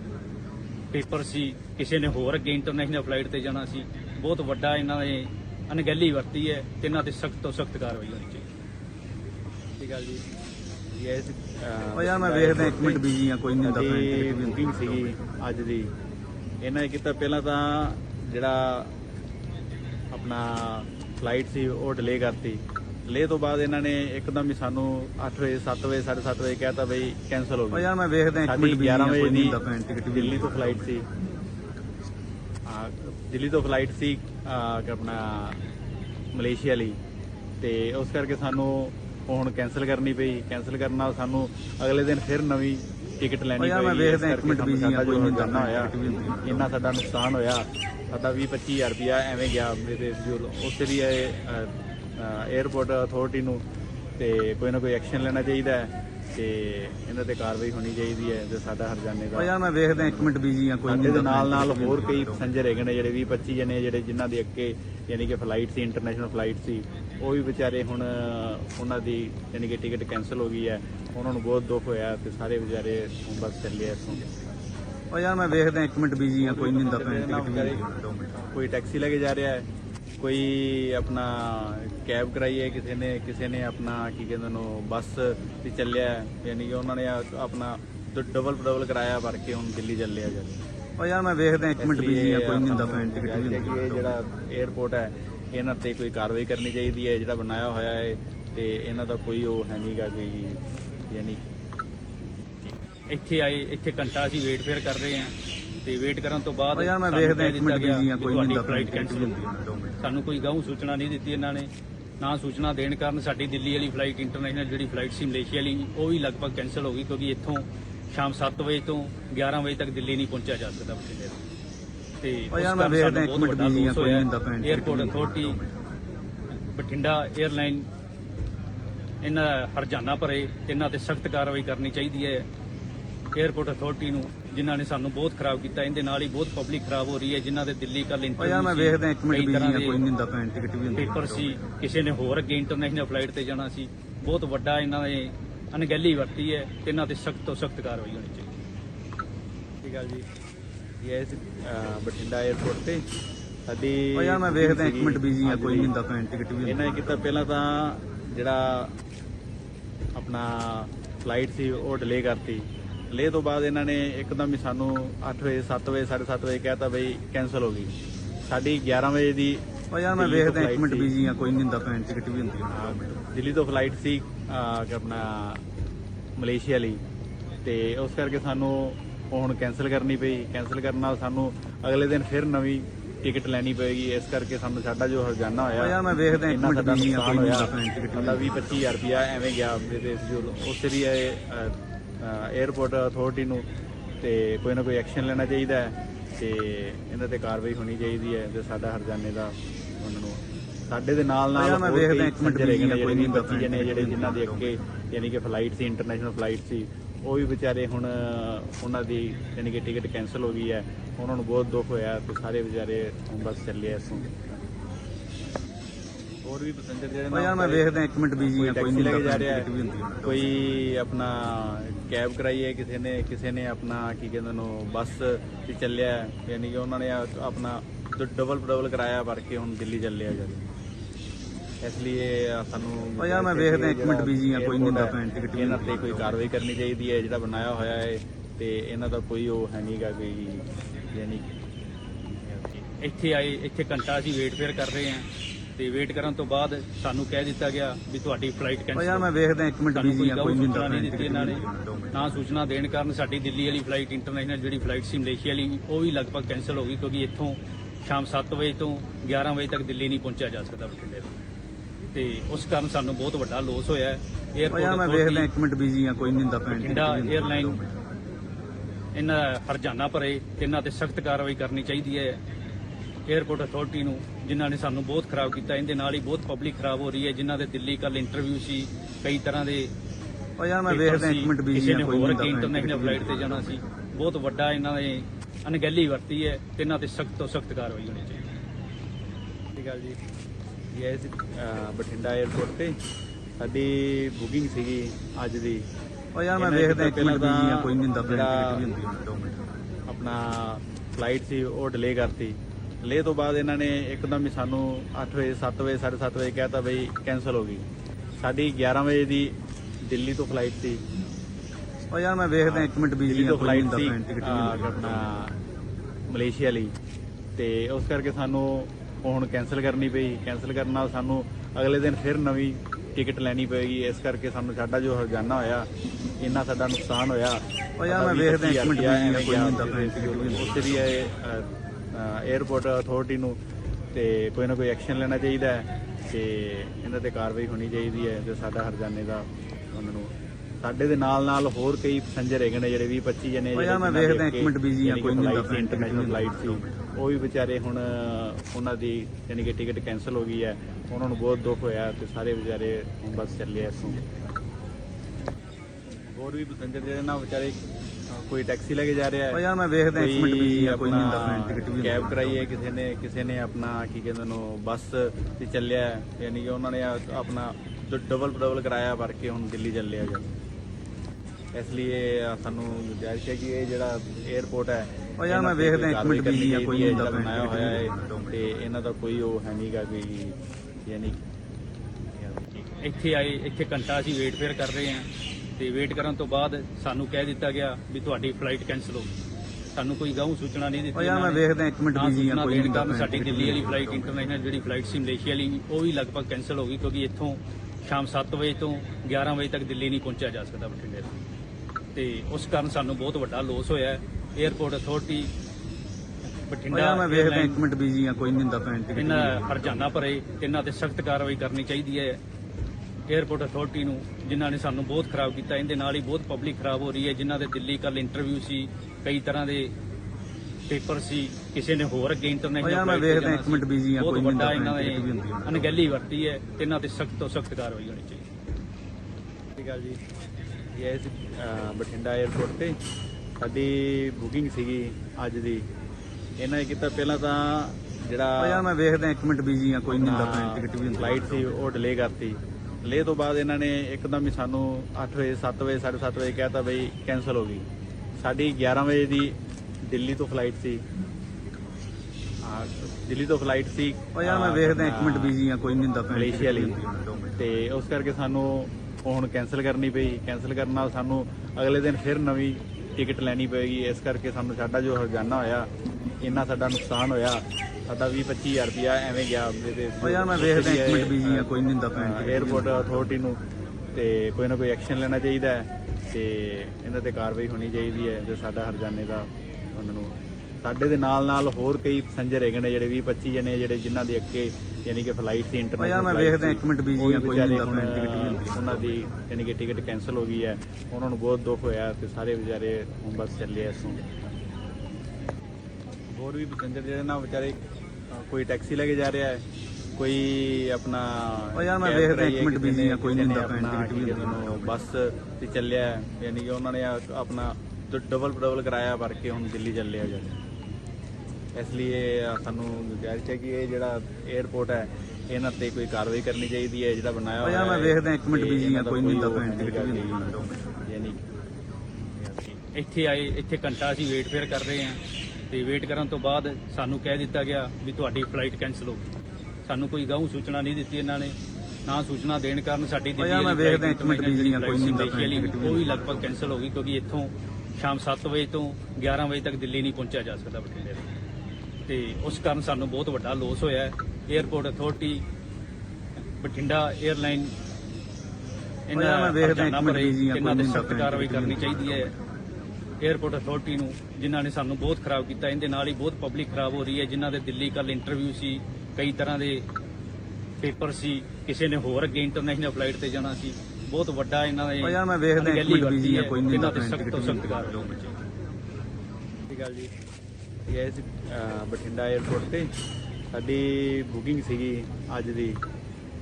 ਪੇਪਰ ਸੀ ਕਿਸੇ ਨੇ ਹੋਰ ਅੱਗੇ ਇੰਟਰਨੈਸ਼ਨਲ ਫਲਾਈਟ ਤੇ ਜਾਣਾ ਸੀ। ਬਹੁਤ ਵੱਡਾ ਇਹਨਾਂ ਨੇ ਅਣਗਹਿਲੀ ਵਰਤੀ ਹੈ ਤੇ ਇਹਨਾਂ ਤੇ ਸਖਤ ਤੋਂ ਸਖਤ ਕਾਰਵਾਈ ਹੋਣੀ ਚਾਹੀਦੀ
ਠੀਕ ਹੈ ਜੀ। ਯੈਸ
ਉਹ ਯਾਰ ਮੈਂ ਵੇਖਦਾ ਇੱਕ ਮਿੰਟ ਬਿਜ਼ੀ ਆ ਕੋਈ ਨਹੀਂ ਹੁੰਦਾ
ਬੁਕਿੰਗ ਸੀਗੀ ਅੱਜ ਦੀ। ਇਹਨਾਂ ਨੇ ਕੀਤਾ ਪਹਿਲਾਂ ਤਾਂ ਜਿਹੜਾ ਆਪਣਾ ਫਲਾਈਟ ਸੀ ਉਹ ਡਿਲੇ ਕਰਤੀ। ਡਿਲੇ ਤੋਂ ਬਾਅਦ ਇਹਨਾਂ ਨੇ ਇੱਕਦਮ ਹੀ ਸਾਨੂੰ 8 ਵਜੇ 7 ਵਜੇ 7:30 ਵਜੇ ਕਹਿਤਾ ਬਈ ਕੈਨਸਲ ਹੋ
ਉਹ
ਗਈ।
ਯਾਰ ਮੈਂ ਵੇਖਦਾ ਇੱਕ ਮਿੰਟ ਬਿਜ਼ੀ ਆ
11
ਕੋਈ
ਵਜੇ ਦੀ
ਟਿਕਟ
ਦਿੱਲੀ ਤੋਂ ਫਲਾਈਟ ਸੀ। ਆ ਦਿੱਲੀ ਤੋਂ ਫਲਾਈਟ ਸੀ ਆਪਣਾ ਮਲੇਸ਼ੀਆ ਲਈ। ਤੇ ਉਸ ਕਰਕੇ ਸਾਨੂੰ ਹੁਣ ਕੈਨਸਲ ਕਰਨੀ ਪਈ। ਕੈਨਸਲ ਕਰਨ ਨਾਲ ਸਾਨੂੰ ਅਗਲੇ ਦਿਨ ਫਿਰ ਨਵੀਂ ਟਿਕਟ ਲੈਣੀ
ਯਾਰ ਮੈਂ
ਪਈ।
ਵੇਖਦਾ ਇੱਕ ਮਿੰਟ ਬਿਜ਼ੀ ਆ ਕੋਈ ਨਹੀਂ
ਹਰਜਾਨਾ ਹੋਇਆ ਇੰਨਾ ਸਾਡਾ ਨੁਕਸਾਨ ਹੋਇਆ। ਸਾਡਾ 20 25000 ਰੁਪਇਆ ਐਵੇਂ ਗਿਆ ਮੇਰੇ ਜੋ ਉਸੇ ਲਈ 에어ਪੋਰਟ ਅਥਾਰਟੀ ਨੂੰ ਤੇ ਕੋਈ ਨਾ ਕੋਈ ਐਕਸ਼ਨ ਲੈਣਾ ਚਾਹੀਦਾ ਹੈ ਤੇ ਇਹਨਾਂ ਤੇ ਕਾਰਵਾਈ ਹੋਣੀ ਚਾਹੀਦੀ ਹੈ ਤੇ ਸਾਡਾ ਹਰਜਾਨੇ ਦਾ
ਯਾਰ ਮੈਂ ਵੇਖਦਾ ਇੱਕ ਮਿੰਟ ਬਿਜ਼ੀ ਆ ਕੋਈ ਨਹੀਂ
ਦੇ ਨਾਲ ਨਾਲ ਹੋਰ ਕਈ ਪੈਸੰਜਰ ਹੈਗੇ ਨੇ ਜਿਹੜੇ 20 25 ਜਣੇ ਜਿਹੜੇ ਜਿਨ੍ਹਾਂ ਦੀ ਅੱਗੇ ਯਾਨੀ ਕਿ ਫਲਾਈਟ ਸੀ ਇੰਟਰਨੈਸ਼ਨਲ ਫਲਾਈਟ ਸੀ ਉਹ ਵੀ ਵਿਚਾਰੇ ਹੁਣ ਉਹਨਾਂ ਦੀ ਯਾਨੀ ਕਿ ਟਿਕਟ ਕੈਨਸਲ ਹੋ ਗਈ ਹੈ। ਉਹਨਾਂ ਨੂੰ ਬਹੁਤ ਦੁੱਖ ਹੋਇਆ ਤੇ ਸਾਰੇ ਵਿਚਾਰੇ ਬਸ ਚੱਲੇ ਇੱਥੋਂ।
ਉਹ ਯਾਰ ਮੈਂ ਵੇਖਦਾ ਇੱਕ ਮਿੰਟ ਬਿਜ਼ੀ ਆ ਕੋਈ ਨਹੀਂ ਹੁੰਦਾ
ਕੋਈ ਟੈਕਸੀ ਲੈ ਕੇ ਜਾ ਰਿਹਾ ਹੈ। ਕੋਈ ਆਪਣਾ ਕੈਬ ਕਰਾਈ ਹੈ ਕਿਸੇ ਨੇ ਕਿਸੇ ਨੇ ਆਪਣਾ ਕੀ ਕਹਿੰਦੇ ਨੂੰ ਬੱਸ ਤੇ ਚੱਲਿਆ ਹੈ। ਯਾਨੀ ਕਿ ਉਹਨਾਂ ਨੇ ਆਪਣਾ ਡਬਲ ਡਬਲ ਕਰਾਇਆ ਭਰ ਕੇ ਹੁਣ ਦਿੱਲੀ ਚੱਲਿਆ ਜਾ
ਉਹ ਯਾਰ ਮੈਂ ਵੇਖਦਾ ਇੱਕ ਮਿੰਟ
ਇਸ ਲਈ
ਬਿਜ਼ੀ ਆ ਕੋਈ ਨਹੀਂ ਹੁੰਦਾ ਭੈਣ ਟਿਕਟ ਹੁੰਦੀ
ਕਿ ਇਹ ਜਿਹੜਾ 에어ਪੋਰਟ ਹੈ ਇਹਨਾਂ ਤੇ ਕੋਈ ਕਾਰਵਾਈ ਕਰਨੀ ਚਾਹੀਦੀ ਹੈ ਜਿਹੜਾ ਬਣਾਇਆ ਹੋਇਆ ਹੈ ਤੇ ਇਹਨਾਂ ਦਾ ਕੋਈ ਉਹ ਹੈ ਨਹੀਂਗਾ ਕੋਈ ਯਾਨੀ
ਇੱਥੇ ਆਏ ਇੱਥੇ ਘੰਟਾ ਅਸੀਂ ਵੇਟ ਫੇਰ ਕਰ ਰਹੇ ਹਾਂ ਤੇ ਵੇਟ ਕਰਨ ਤੋਂ ਬਾਅਦ
ਯਾਰ ਮੈਂ ਵੇਖਦਾ
ਕਹਿ
ਇੱਕ ਮਿੰਟ
ਦਿੱਤਾ ਗਿਆ
ਬਿਜ਼ੀ ਆ ਕੋਈ ਨਹੀਂ ਹੁੰਦਾ
ਫਲਾਈਟ
ਟਿਕਟ
ਕੈਂਸਲ ਹੋ
ਹੁੰਦੀ ਮਿੰਟ
ਸਾਨੂੰ ਕੋਈ ਗਾਉਂ ਸੂਚਨਾ ਨਹੀਂ ਦਿੱਤੀ ਇਹਨਾਂ ਨੇ ਨਾ ਸੂਚਨਾ ਦੇਣ ਕਾਰਨ ਸਾਡੀ ਦਿੱਲੀ ਵਾਲੀ ਫਲਾਈਟ ਇੰਟਰਨੈਸ਼ਨਲ ਜਿਹੜੀ ਫਲਾਈਟ ਸੀ ਮਲੇਸ਼ੀਆ ਵਾਲੀ ਉਹ ਵੀ ਲਗਭਗ ਕੈਨਸਲ ਹੋ ਗਈ ਕਿਉਂਕਿ ਇੱਥੋਂ ਸ਼ਾਮ 7 ਵਜੇ ਤੋਂ 11 ਵਜੇ ਤੱਕ ਦਿੱਲੀ ਨਹੀਂ ਪਹੁੰਚਿਆ ਜਾ ਸਕਦਾ ਬਠਿੰਡੇ ਤੇ।
ਉਹ ਯਾਰ ਮੈਂ ਵੇਖਦਾ ਇੱਕ ਮਿੰਟ
ਵੀ
ਕੋਈ ਹੁੰਦਾ ਪੈਂਟ
에어ਪੋਰਟ ਅਥਾਰਟੀ ਬਠਿੰਡਾ ਏਅਰਲਾਈਨ ਇਹਨਾਂ ਹਰਜਾਨਾ ਭਰੇ ਇਹਨਾਂ ਤੇ ਸਖਤ ਕਾਰਵਾਈ ਕਰਨੀ ਚਾਹੀਦੀ ਹੈ। ਏਅਰਪੋਰਟ ਅਥਾਰਟੀ ਨੂੰ ਜਿਨ੍ਹਾਂ ਨੇ ਸਾਨੂੰ ਬਹੁਤ ਖਰਾਬ ਕੀਤਾ ਇਹਦੇ ਨਾਲ ਹੀ ਬਹੁਤ ਪਬਲਿਕ ਖਰਾਬ ਹੋ ਰਹੀ ਹੈ ਜਿਨ੍ਹਾਂ ਦੇ ਦਿੱਲੀ ਕੱਲ
ਉਹ ਯਾਰ ਮੈਂ
ਇੰਟਰਵਿਊ
ਵੇਖਦਾ ਇੱਕ ਮਿੰਟ
ਕਈ
ਬਿਜ਼ੀ
ਤਰ੍ਹਾਂ
ਆ
ਦੇ
ਕੋਈ ਨਹੀਂ ਹੁੰਦਾ ਭੈਣ ਟਿਕਟ ਵੀ ਹੁੰਦੀ।
ਪੇਪਰ ਸੀ ਕਿਸੇ ਨੇ ਹੋਰ ਅੱਗੇ ਇੰਟਰਨੈਸ਼ਨਲ ਫਲਾਈਟ ਤੇ ਜਾਣਾ ਸੀ। ਬਹੁਤ ਵੱਡਾ ਇਹਨਾਂ ਨੇ ਅਣਗਹਿਲੀ ਵਰਤੀ ਹੈ ਤੇ ਇਹਨਾਂ ਤੇ ਸਖਤ ਤੋਂ ਸਖਤ ਕਾਰਵਾਈ ਹੋਣੀ ਚਾਹੀਦੀ।
ਠੀਕ ਹੈ ਜੀ। ਯੈਸ ਬਠਿੰਡਾ 에어ਪੋਰਟ ਤੇ। ਸਾਡੀ
ਉਹ ਯਾਰ ਮੈਂ ਵੇਖਦਾ ਇੱਕ ਮਿੰਟ ਬਿਜ਼ੀ ਆ ਕੋਈ
ਦੀ।
ਨਹੀਂ ਹੁੰਦਾ ਭੈਣ ਟਿਕਟ ਵੀ ਹੁੰਦੀ।
ਇਹਨਾਂ ਨੇ ਕੀਤਾ ਪਹਿਲਾਂ ਤਾਂ ਜਿਹੜਾ ਆਪਣਾ ਫਲਾਈਟ ਸੀ ਉਹ ਡਿਲੇ ਕਰਤੀ। ਡਿਲੇ ਤੋਂ ਬਾਅਦ ਇਹਨਾਂ ਨੇ ਇੱਕਦਮ ਹੀ ਸਾਨੂੰ 8 ਵਜੇ 7 ਵਜੇ 7:30 ਵਜੇ ਕਹਿਤਾ ਬਈ ਕੈਨਸਲ ਹੋ ਗਈ। ਸਾਡੀ 11 ਵਜੇ ਦੀ
ਉਹ ਯਾਰ ਮੈਂ ਵੇਖਦਾ ਇੱਕ ਮਿੰਟ। ਬਿਜ਼ੀ ਆ ਕੋਈ ਨਹੀਂ ਹੁੰਦਾ ਭੈਣ ਟਿਕਟ ਵੀ ਹੁੰਦੀ
ਹਾਂ, ਦਿੱਲੀ ਤੋਂ ਫਲਾਈਟ ਸੀ ਆਪਣਾ ਮਲੇਸ਼ੀਆ ਲਈ। ਤੇ ਉਸ ਕਰਕੇ ਸਾਨੂੰ ਹੁਣ ਕੈਨਸਲ ਕਰਨੀ ਪਈ। ਕੈਨਸਲ ਕਰਨ ਨਾਲ ਸਾਨੂੰ ਅਗਲੇ ਦਿਨ ਫਿਰ ਨਵੀਂ ਟਿਕਟ ਲੈਣੀ ਪਏਗੀ। ਇਸ ਕਰਕੇ ਸਾਨੂੰ ਸਾਡਾ ਜੋ ਹਰਜਾਨਾ ਹੋਇਆ
ਯਾਰ ਮੈਂ ਵੇਖਦਾ ਇੱਕ ਮਿੰਟ busy ਆ, ਕੋਈ ਨਹੀਂ ਹੁੰਦਾ ਭੈਣ ਟਿਕਟ ਵੀ।
ਸਾਡਾ 20 25000 ਰੁਪਇਆ ਐਵੇਂ ਗਿਆ। ਮੇਰੇ ਜੋ ਉਸੇ ਲਈ 에어ਪੋਰਟ ਅਥਾਰਟੀ ਨੂੰ ਤੇ ਕੋਈ ਨਾ ਕੋਈ ਐਕਸ਼ਨ ਲੈਣਾ ਚਾਹੀਦਾ ਹੈ ਤੇ ਇਹਨਾਂ ਤੇ ਕਾਰਵਾਈ ਹੋਣੀ ਚਾਹੀਦੀ ਹੈ ਤੇ ਸਾਡਾ ਹਰਜਾਨੇ ਦਾ ਉਹਨਾਂ ਨੂੰ ਸਾਡੇ ਦੇ ਨਾਲ ਨਾਲ
ਮੈਂ ਵੇਖਦਾ ਇੱਕ ਮਿੰਟ
ਨੇ
ਆ, ਕੋਈ ਨਹੀਂ
25 ਜਣੇ ਜਿਹੜੇ ਜਿਨ੍ਹਾਂ ਦੇ ਅੱਗੇ ਯਾਨੀ ਕਿ ਫਲਾਈਟ ਸੀ ਇੰਟਰਨੈਸ਼ਨਲ ਫਲਾਈਟ ਸੀ ਉਹ ਵੀ ਵਿਚਾਰੇ ਹੁਣ ਉਹਨਾਂ ਦੀ ਯਾਨੀ ਕਿ ਟਿਕਟ ਕੈਨਸਲ ਹੋ ਗਈ ਹੈ। ਉਹਨਾਂ ਨੂੰ ਬਹੁਤ ਦੁੱਖ ਹੋਇਆ ਤੇ ਸਾਰੇ ਵਿਚਾਰੇ ਹੁਣ ਬਸ ਚੱਲੇ ਇੱਥੋਂ। ਹੋਰ ਵੀ ਪੈਸੰਜਰ ਜਿਹੜੇ
ਉਹ ਯਾਰ ਮੈਂ ਵੇਖਦਾ ਇੱਕ ਮਿੰਟ ਬਿਜ਼ੀ ਆ ਕੋਈ ਨਹੀਂ
ਲੈ ਕੇ ਜਾ ਰਿਹਾ ਆਪਣਾ ਕੈਬ ਕਰਾਈ ਹੈ। ਕਿਸੇ ਨੇ ਕਿਸੇ ਨੇ ਆਪਣਾ ਕੀ ਕਹਿੰਦੇ ਨੂੰ ਬੱਸ ਤੇ ਚੱਲਿਆ। ਯਾਨੀ ਕਿ ਉਹਨਾਂ ਨੇ ਆਪਣਾ ਡਬਲ ਡਬਲ ਕਰਾਇਆ ਭਰ ਕੇ ਹੁਣ ਦਿੱਲੀ ਚੱਲਿਆ ਜਾ ਇਸ ਲਈ ਸਾਨੂੰ
ਉਹ ਯਾਰ ਮੈਂ ਵੇਖਦਾ ਇੱਕ ਮਿੰਟ busy ਆ, ਕੋਈ ਨਹੀਂ ਹੁੰਦਾ ਭੈਣ ਟਿਕਟ
ਇਹਨਾਂ ਤੇ ਕੋਈ ਕਾਰਵਾਈ ਕਰਨੀ ਚਾਹੀਦੀ ਹੈ ਜਿਹੜਾ ਬਣਾਇਆ ਹੋਇਆ ਹੈ ਤੇ ਇਹਨਾਂ ਦਾ ਕੋਈ ਉਹ ਹੈ ਨਹੀਂਗਾ ਕੋਈ ਯਾਨੀ
ਇੱਥੇ ਆਏ ਇੱਥੇ ਘੰਟਾ ਅਸੀਂ ਵੇਟ ਫੇਰ ਕਰ ਰਹੇ ਹਾਂ। ਤੇ ਵੇਟ ਕਰਨ ਤੋਂ ਬਾਅਦ ਸਾਨੂੰ ਕਹਿ ਦਿੱਤਾ ਗਿਆ ਵੀ ਤੁਹਾਡੀ ਫਲਾਈਟ ਕੈਂਸਲ
ਯਾਰ ਮੈਂ ਵੇਖਦਾ ਇੱਕ ਮਿੰਟ ਬਿਜ਼ੀ ਆ ਕੋਈ ਨਹੀਂ
ਦਿੱਤੀ ਇਹਨਾਂ ਨੇ ਸੂਚਨਾ ਦੇਣ ਕਾਰਨ ਸਾਡੀ ਦਿੱਲੀ ਵਾਲੀ ਫਲਾਈਟ ਇੰਟਰਨੈਸ਼ਨਲ ਜਿਹੜੀ ਫਲਾਈਟ ਸੀ ਮਲੇਸ਼ੀਆ ਵਾਲੀ ਉਹ ਵੀ ਲਗਭਗ ਕੈਂਸਲ ਹੋ ਗਈ ਕਿਉਂਕਿ ਇੱਥੋਂ ਸ਼ਾਮ 7 ਵਜੇ ਤੋਂ 11 ਵਜੇ ਤੱਕ ਦਿੱਲੀ ਨਹੀਂ ਪਹੁੰਚਿਆ ਜਾ ਸਕਦਾ ਬਠਿੰਡੇ ਤੋਂ। ਤੇ ਉਸ ਕਾਰਨ ਸਾਨੂੰ ਬਹੁਤ ਵੱਡਾ ਲੋਸ ਹੋਇਆ ਹੈ। 에어ਪੋਰਟ ਮੈਂ
ਵੇਖਦਾ ਇੱਕ ਮਿੰਟ ਬਿਜ਼ੀ ਆ ਕੋਈ ਨਿੰਦਾ ਪੈਣ
ਬਠਿੰਡਾ 에ਅਰਲਾਈਨ ਇਹਨਾਂ ਹਰਜਾਨਾ ਭਰੇ ਇਹਨਾਂ ਤੇ ਸਖਤ ਕਾਰਵਾਈ ਕਰਨੀ ਚਾਹੀਦੀ ਹੈ। 에어ਪੋਰਟ ਅਥਾਰਟੀ ਨੂੰ ਜਿਨ੍ਹਾਂ ਨੇ ਸਾਨੂੰ ਬਹੁਤ ਖਰਾਬ ਕੀਤਾ ਇਹਦੇ ਨਾਲ ਹੀ ਬਹੁਤ ਪਬਲਿਕ ਖਰਾਬ ਹੋ ਰਹੀ ਹੈ ਜਿਨ੍ਹਾਂ ਦੇ ਦਿੱਲੀ ਕੱਲ ਇੰਟਰਵਿਊ ਸੀ ਕਈ ਤਰ੍ਹਾਂ ਦੇ
ਉਹ ਯਾਰ ਮੈਂ ਵੇਖਦਾ ਇੱਕ ਮਿੰਟ ਬੀਜੀ ਕੋਈ
ਹੋਰ
ਕਿ
ਇੰਟਰਨੈਸ਼ਨਲ ਫਲਾਈਟ ਤੇ ਜਾਣਾ ਸੀ। ਬਹੁਤ ਵੱਡਾ ਇਹਨਾਂ ਨੇ ਅਣਗਹਿਲੀ ਵਰਤੀ ਹੈ ਇਹਨਾਂ ਤੇ ਸਖਤ ਤੋਂ ਸਖਤ ਕਾਰਵਾਈ ਹੋਣੀ ਚਾਹੀਦੀ
ਠੀਕ ਹੈ ਜੀ। ਇਹ ਸੀ ਬਠਿੰਡਾ 에어ਪੋਰਟ ਤੇ। ਸਾਡੀ ਬੁਕਿੰਗ ਸੀਗੀ ਅੱਜ ਦੀ।
ਉਹ ਯਾਰ ਮੈਂ ਵੇਖਦਾ ਇੱਕ ਮਿੰਟ ਬੀਜੀ ਕੋਈ ਨਹੀਂ ਹੁੰਦਾ
ਪਲੇਨ
ਟਿਕਟ ਹੁੰਦੀ ਹੈ
ਆਪਣਾ ਫਲਾਈਟ ਸੀ ਉਹ ਡਿਲੇ ਕਰਤੀ। ਡਿਲੇ ਤੋਂ ਬਾਅਦ ਇਹਨਾਂ ਨੇ ਇੱਕਦਮ ਹੀ ਸਾਨੂੰ 8 ਵਜੇ 7 ਵਜੇ 7:30 ਵਜੇ ਕਹਿਤਾ ਬਈ ਕੈਨਸਲ ਹੋ ਗਈ। ਸਾਡੀ 11 ਵਜੇ ਦੀ ਦਿੱਲੀ ਤੋਂ ਫਲਾਈਟ ਸੀ।
ਉਹ ਯਾਰ ਮੈਂ ਵੇਖਦਾ ਇੱਕ ਮਿੰਟ ਬਿਜ਼ੀ ਆ ਕੋਈ
ਫਲਾਈਟ
ਹੁੰਦਾ
ਸੀ
ਟਿਕਟ
ਆਪਣਾ ਮਲੇਸ਼ੀਆ ਲਈ। ਤੇ ਉਸ ਕਰਕੇ ਸਾਨੂੰ ਹੁਣ ਕੈਨਸਲ ਕਰਨੀ ਪਈ। ਕੈਨਸਲ ਕਰਨ ਨਾਲ ਸਾਨੂੰ ਅਗਲੇ ਦਿਨ ਫਿਰ ਨਵੀਂ ਟਿਕਟ ਲੈਣੀ ਪਏਗੀ। ਇਸ ਕਰਕੇ ਸਾਨੂੰ ਸਾਡਾ ਜੋ ਹਰਜਾਨਾ ਹੋਇਆ ਇੰਨਾ ਸਾਡਾ ਨੁਕਸਾਨ ਹੋਇਆ।
ਉਹ ਯਾਰ ਮੈਂ ਵੇਖਦਾ ਇੱਕ ਮਿੰਟ
ਰੁਪਇਆ
ਬਿਜ਼ੀ ਆ ਕੋਈ ਨਹੀਂ ਹੁੰਦਾ
ਗਿਆ
ਟਿਕਟ
ਉੱਥੇ ਦੀ 에ਅਰਪੋਰਟ ਅਥਾਰਟੀ ਨੂੰ ਤੇ ਕੋਈ ਨਾ ਕੋਈ ਐਕਸ਼ਨ ਲੈਣਾ ਚਾਹੀਦਾ ਹੈ ਤੇ ਇਹਨਾਂ ਤੇ ਕਾਰਵਾਈ ਹੋਣੀ ਚਾਹੀਦੀ ਹੈ ਤੇ ਸਾਡਾ ਹਰਜਾਨੇ ਦਾ ਉਹਨਾਂ ਨੂੰ ਸਾਡੇ ਦੇ ਨਾਲ ਨਾਲ ਹੋਰ ਕਈ ਪੈਸੰਜਰ ਹੈਗੇ ਨੇ ਜਿਹੜੇ 20 25 ਜਣੇ
ਉਹ ਯਾਰ ਮੈਂ ਵੇਖਦਾ ਇੱਕ ਮਿੰਟ busy ਆ, ਕੋਈ ਨਹੀਂ ਹੁੰਦਾ
ਇੰਟਰਨੈਸ਼ਨਲ ਫਲਾਈਟ ਸੀ ਉਹ ਵੀ ਵਿਚਾਰੇ ਹੁਣ ਉਹਨਾਂ ਦੀ ਯਾਨੀ ਕਿ ਟਿਕਟ ਕੈਨਸਲ ਹੋ ਗਈ ਹੈ ਉਹਨਾਂ ਨੂੰ ਬਹੁਤ ਦੁੱਖ ਹੋਇਆ ਤੇ ਸਾਰੇ ਵਿਚਾਰੇ ਹੁਣ ਬਸ ਚੱਲੇ ਇੱਥੋਂ। ਹੋਰ ਵੀ ਪੈਸੰਜਰ ਜਿਹੜੇ ਨਾ ਵਿਚਾਰੇ ਕੋਈ ਟੈਕਸੀ ਲੈ ਕੇ ਜਾ ਰਿਹਾ ਹੈ?
ਉਹ ਯਾਰ ਮੈਂ ਵੇਖਦਾ ਇੱਕ ਮਿੰਟ ਬਿਜ਼ੀ ਆ ਕੋਈ ਨਹੀਂ ਹੁੰਦਾ ਟਿਕਟ ਵੀ
ਕੈਬ ਕਰਾਈ ਹੈ ਕਿਸੇ ਨੇ ਕਿਸੇ ਨੇ ਆਪਣਾ ਕੀ ਕਹਿੰਦੇ ਨੂੰ ਬੱਸ ਤੇ ਚੱਲਿਆ ਹੈ। ਯਾਨੀ ਕਿ ਉਹਨਾਂ ਨੇ ਆਪਣਾ ਡਬਲ ਡਬਲ ਕਰਾਇਆ ਭਰ ਕੇ ਹੁਣ ਦਿੱਲੀ ਚੱਲਿਆ ਜਾ। ਇਸ ਲਈ ਇਹ ਸਾਨੂੰ ਗੁਜ਼ਾਰਿਸ਼ ਹੈ ਕਿ ਇਹ ਜਿਹੜਾ 에ਅਰਪੋਰਟ ਹੈ
ਉਹ ਯਾਰ ਮੈਂ ਵੇਖਦਾ ਇੱਕ ਮਿੰਟ ਆ, ਕੋਈ ਨਹੀਂ ਹੁੰਦਾ
ਬਣਾਇਆ ਹੋਇਆ ਹੈ ਤੇ ਇਹਨਾਂ ਦਾ ਕੋਈ ਉਹ ਹੈ ਨਹੀਂਗਾ ਕੋਈ ਯਾਨੀ
ਇੱਥੇ ਆਏ ਇੱਥੇ ਘੰਟਾ ਅਸੀਂ ਵੇਟ ਫੇਰ ਕਰ ਰਹੇ ਹਾਂ। ਤੇ ਵੇਟ ਕਰਨ ਤੋਂ ਬਾਅਦ ਸਾਨੂੰ ਕਹਿ ਦਿੱਤਾ ਗਿਆ ਵੀ ਤੁਹਾਡੀ ਫਲਾਈਟ ਕੈਨਸਲ ਹੋ ਗਈ। ਸਾਨੂੰ ਕੋਈ ਗਾਉਂ ਸੂਚਨਾ ਨਹੀਂ ਦਿੱਤੀ
ਉਹ ਯਾਰ ਮੈਂ। ਵੇਖਦਾ ਇੱਕ ਮਿੰਟ ਬਿਜ਼ੀ ਆ ਕੋਈ ਨਹੀਂ
ਕਾਰਨ
ਹੁੰਦਾ
ਸਾਡੀ ਦਿੱਲੀ ਵਾਲੀ ਫਲਾਈਟ ਇੰਟਰਨੈਸ਼ਨਲ ਜਿਹੜੀ ਫਲਾਈਟ ਸੀ ਮਲੇਸ਼ੀਆ ਵਾਲੀ ਉਹ ਵੀ ਲਗਭਗ ਕੈਨਸਲ ਹੋ ਗਈ ਕਿਉਂਕਿ ਇੱਥੋਂ ਸ਼ਾਮ 7 ਵਜੇ ਤੋਂ 11 ਵਜੇ ਤੱਕ ਦਿੱਲੀ ਨਹੀਂ ਪਹੁੰਚਿਆ ਜਾ ਸਕਦਾ ਬਠਿੰਡੇ ਤੋਂ। ਤੇ ਉਸ ਕਾਰਨ ਸਾਨੂੰ ਬਹੁਤ ਵੱਡਾ ਲੋਸ ਹੋਇਆ। ਹੈ 에ਅਰਪੋਰਟ ਅਥਾਰਟੀ
ਉਹ
ਬਠਿੰਡਾ
ਮੈਂ ਵੇਖਦਾ ਇੱਕ ਮਿੰਟ ਬਿਜ਼ੀ ਆ ਕੋਈ ਨਹੀਂ ਹੁੰਦਾ ਵੀ
ਇਹਨਾਂ ਹਰਜਾਨਾ ਭਰੇ ਇਹਨਾਂ ਤੇ ਸਖਤ ਕਾਰਵਾਈ ਕਰਨੀ ਚਾਹੀਦੀ ਹੈ। 에ਅਰਪੋਰਟ ਅਥਾਰਟੀ ਨੂੰ ਜਿਨ੍ਹਾਂ ਨੇ ਸਾਨੂੰ ਬਹੁਤ ਖਰਾਬ ਕੀਤਾ ਇਹਦੇ ਨਾਲ ਹੀ ਬਹੁਤ ਪਬਲਿਕ ਖਰਾਬ ਹੋ ਰਹੀ ਹੈ। ਜਿਨ੍ਹਾਂ ਦੇ ਦਿੱਲੀ ਕੱਲ ਇੰਟਰਵਿਊ ਸੀ ਕਈ ਤਰ੍ਹਾਂ ਦੇ ਪੇਪਰ ਸੀ ਕਿਸੇ ਨੇ ਹੋਰ ਅੱਗੇ ਇੰਟਰਨੈਸ਼ਨਲ
ਯਾਰ ਮੈਂ ਵੇਖਦਾ ਇੱਕ ਮਿੰਟ ਬਿਜ਼ੀ ਆ ਕੋਈ
ਵੱਡਾ ਇਹਨਾਂ ਨੇ ਅਣਗਹਿਲੀ ਵਰਤੀ ਹੈ ਤੇ ਇਹਨਾਂ ਤੇ ਸਖਤ ਤੋਂ ਸਖਤ ਕਾਰਵਾਈ ਹੋਣੀ ਚਾਹੀਦੀ ਹੈ।
ਸਤਿ ਸ਼੍ਰੀ ਅਕਾਲ ਜੀ। ਅਹ, ਬਠਿੰਡਾ 에ਅਰਪੋਰਟ ਤੇ। ਸਾਡੀ ਬੁਕਿੰਗ ਸੀਗੀ ਅੱਜ ਦੀ। ਇਹਨਾਂ ਨੇ ਕੀਤਾ ਪਹਿਲਾਂ ਤਾਂ ਜਿਹੜਾ
ਯਾਰ ਮੈਂ ਵੇਖਦਾ ਇੱਕ ਮਿੰਟ ਬਿਜ਼ੀ ਆ ਕੋਈ ਨਹੀਂ ਹੁੰਦਾ ਟਿਕਟ ਵੀ
ਫਲਾਈਟ ਸੀ ਉਹ ਡਿਲੇ ਕਰਤੀ। ਡਿਲੇ ਤੋਂ ਬਾਅਦ ਇਹਨਾਂ ਨੇ ਇੱਕਦਮ ਹੀ ਸਾਨੂੰ 8 ਵਜੇ 7 ਵਜੇ 7:30 ਵਜੇ ਕਹਿਤਾ ਬਈ ਕੈਨਸਲ ਹੋ ਗਈ। ਸਾਡੀ 11 ਵਜੇ ਦੀ ਦਿੱਲੀ ਤੋਂ ਫਲਾਈਟ ਸੀ। ਹਾਂ, ਦਿੱਲੀ ਤੋਂ ਫਲਾਈਟ ਸੀ।
ਉਹ ਯਾਰ ਮੈਂ ਵੇਖਦਾ ਇੱਕ ਮਿੰਟ ਬਿਜ਼ੀ ਆ ਕੋਈ ਨਹੀਂ ਹੁੰਦਾ
ਮਲੇਸ਼ੀਆ ਲਈ। ਤੇ ਉਸ ਕਰਕੇ ਸਾਨੂੰ ਉਹ ਹੁਣ ਕੈਨਸਲ ਕਰਨੀ ਪਈ। ਕੈਨਸਲ ਕਰਨ ਨਾਲ ਸਾਨੂੰ ਅਗਲੇ ਦਿਨ ਫਿਰ ਨਵੀਂ ਟਿਕਟ ਲੈਣੀ ਪਏਗੀ। ਇਸ ਕਰਕੇ ਸਾਨੂੰ ਸਾਡਾ ਜੋ ਹਰਜਾਨਾ ਹੋਇਆ ਇੰਨਾ ਸਾਡਾ ਨੁਕਸਾਨ ਹੋਇਆ। ਸਾਡਾ 20 25000 ਰੁਪਇਆ ਐਵੇਂ ਗਿਆ ਉਹਦੇ ਤੇ।
ਉਹ ਯਾਰ ਮੈਂ ਵੇਖਦਾ ਇੱਕ ਮਿੰਟ ਬਿਜ਼ੀ ਆ ਕੋਈ ਟਿਕਟ ਵੀ
에ਅਰਪੋਰਟ ਅਥਾਰਟੀ ਨੂੰ। ਤੇ ਕੋਈ ਨਾ ਕੋਈ ਐਕਸ਼ਨ ਲੈਣਾ ਚਾਹੀਦਾ ਹੈ। ਤੇ ਇਹਨਾਂ ਤੇ ਕਾਰਵਾਈ ਹੋਣੀ ਚਾਹੀਦੀ ਹੈ ਤੇ ਸਾਡਾ ਹਰਜਾਨੇ ਦਾ ਉਹਨਾਂ ਨੂੰ। ਸਾਡੇ ਦੇ ਨਾਲ ਨਾਲ ਹੋਰ ਕਈ ਪੈਸੰਜਰ ਹੈਗੇ ਨੇ ਜਿਹੜੇ 20 25 ਜਣੇ ਜਿਹੜੇ ਜਿਨ੍ਹਾਂ ਦੇ ਅੱਗੇ ਯਾਨੀ ਕਿ ਫਲਾਈਟ ਸੀ
ਯਾਰ ਮੈਂ ਵੇਖਦਾ ਇੱਕ ਮਿੰਟ
ਵੀ
ਆ, ਕੋਈ ਨਹੀਂ ਟਿਕਟ।
ਉਹਨਾਂ ਦੀ ਯਾਨੀ ਕਿ ਟਿਕਟ ਕੈਨਸਲ ਹੋ ਗਈ ਹੈ। ਉਹਨਾਂ ਨੂੰ ਬਹੁਤ ਦੁੱਖ ਹੋਇਆ ਤੇ ਸਾਰੇ ਵਿਚਾਰੇ ਹੁਣ ਬਸ ਚੱਲੇ ਇੱਥੋਂ। ਹੋਰ ਵੀ ਪੈਸੰਜਰ ਜਿਹੜੇ ਨਾ ਵਿਚਾਰੇ ਕੋਈ ਟੈਕਸੀ ਲੈ ਕੇ ਜਾ ਰਿਹਾ ਹੈ ਕੋਈ ਆਪਣਾ
ਉਹ ਯਾਰ ਮੈਂ
ਕਰਾਈ
ਇੱਕ ਮਿੰਟ
ਨੇ-
ਆ, ਕੋਈ ਨਹੀਂ ਹੁੰਦਾ ਵੀ
ਬੱਸ ਤੇ ਚੱਲਿਆ ਹੈ, ਯਾਨੀ ਕਿ ਉਹਨਾਂ ਨੇ ਆਪਣਾ ਡਬਲ ਡਬਲ ਕਰਾਇਆ ਭਰ ਕੇ ਹੁਣ ਦਿੱਲੀ ਚੱਲਿਆ ਜਾ ਇਸ ਲਈ ਇਹ ਸਾਨੂੰ ਗੁਜ਼ਾਰਿਸ਼ ਹੈ ਕਿ ਇਹ ਜਿਹੜਾ 에ਅਰਪੋਰਟ ਹੈ ਇਹਨਾਂ ਤੇ ਕੋਈ ਕਾਰਵਾਈ ਕਰਨੀ ਚਾਹੀਦੀ ਹੈ ਜਿਹੜਾ ਬਣਾਇਆ
ਉਹ ਯਾਰ
ਹੋਇਆ
ਮੈਂ
ਹੈ
ਵੇਖਦਾ ਇੱਕ ਮਿੰਟ busy ਆ, ਕੋਈ ਨਹੀਂ ਹੁੰਦਾ ਟਿਕਟ ਵੀ।
ਯਾਨੀ
ਇੱਥੇ ਆਏ ਇੱਥੇ ਘੰਟਾ ਅਸੀਂ ਵੇਟ ਫੇਰ ਕਰ ਰਹੇ ਹਾਂ ਤੇ ਵੇਟ ਕਰਨ ਤੋਂ ਬਾਅਦ ਸਾਨੂੰ ਕਹਿ ਦਿੱਤਾ ਗਿਆ ਵੀ ਤੁਹਾਡੀ ਫਲਾਈਟ ਕੈਨਸਲ ਹੋ ਗਈ। ਸਾਨੂੰ ਕੋਈ ਗਾਉਂ ਸੂਚਨਾ ਨਹੀਂ ਦਿੱਤੀ ਇਹਨਾਂ ਨੇ ਨਾ ਸੂਚਨਾ ਦੇਣ ਕਾਰਨ ਸਾਡੀ
ਉਹ ਯਾਰ ਮੈਂ ਵੇਖਦਾ ਇੱਕ ਮਿੰਟ
flight
busy ਆ, ਕੋਈ ਨਹੀਂ ਹੁੰਦਾ
ਉਹ ਵੀ ਲਗਭਗ ਕੈਨਸਲ ਹੋ ਗਈ ਕਿਉਂਕਿ ਇੱਥੋਂ ਸ਼ਾਮ 7 ਵਜੇ ਤੋਂ 11 ਵਜੇ ਤੱਕ ਦਿੱਲੀ ਨਹੀਂ ਪਹੁੰਚਿਆ ਜਾ ਸਕਦਾ ਬਠਿੰਡੇ ਤੋਂ ਉਸ ਕਾਰਨ ਸਾਨੂੰ ਬਹੁਤ ਵੱਡਾ ਲੋਸ ਹੋਇਆ। ਹੈ 에ਅਰਪੋਰਟ ਅਥਾਰਟੀ ਬਠਿੰਡਾ 에ਅਰਲਾਈਨ
ਯਾਰ ਮੈਂ ਵੇਖਦਾ ਇੱਕ ਮਿੰਟ
ਭਰੇ
busy ਆ,
ਇਹਨਾਂ
ਕੋਈ ਨਹੀਂ ਹੁੰਦਾ
ਕਾਰਵਾਈ ਕਰਨੀ ਚਾਹੀਦੀ ਹੈ। 에ਅਰਪੋਰਟ ਅਥਾਰਟੀ ਨੂੰ ਜਿਨ੍ਹਾਂ ਨੇ ਸਾਨੂੰ ਬਹੁਤ ਖਰਾਬ ਕੀਤਾ ਇਹਦੇ ਨਾਲ ਹੀ ਬਹੁਤ ਪਬਲਿਕ ਖਰਾਬ ਹੋ ਰਹੀ ਹੈ। ਜਿਨ੍ਹਾਂ ਦੇ ਦਿੱਲੀ ਕੱਲ ਇੰਟਰਵਿਊ ਸੀ ਕਈ ਤਰ੍ਹਾਂ ਦੇ ਪੇਪਰ ਸੀ ਕਿਸੇ ਨੇ ਹੋਰ ਅੱਗੇ ਇੰਟਰਨੈਸ਼ਨਲ ਫਲਾਈਟ ਤੇ ਜਾਣਾ ਸੀ। ਬਹੁਤ ਵੱਡਾ ਇਹਨਾਂ
ਉਹ ਯਾਰ ਮੈਂ ਵੇਖਦਾ ਇੱਕ ਮਿੰਟ
ਹੈ,
ਕੋਈ ਨਹੀਂ
ਇਹਨਾਂ
ਹੁੰਦਾ
ਤੇ ਸਖਤ ਤੋਂ ਸਖਤ ਕਾਰਵਾਈ ਹੋਣੀ ਚਾਹੀਦੀ ਹੈ
ਸਤਿ ਸ਼੍ਰੀ ਅਕਾਲ ਜੀ। ਇਹ ਆਏ ਸੀ ਬਠਿੰਡਾ 에ਅਰਪੋਰਟ ਤੇ। ਸਾਡੀ ਬੁਕਿੰਗ ਸੀਗੀ ਅੱਜ ਦੀ।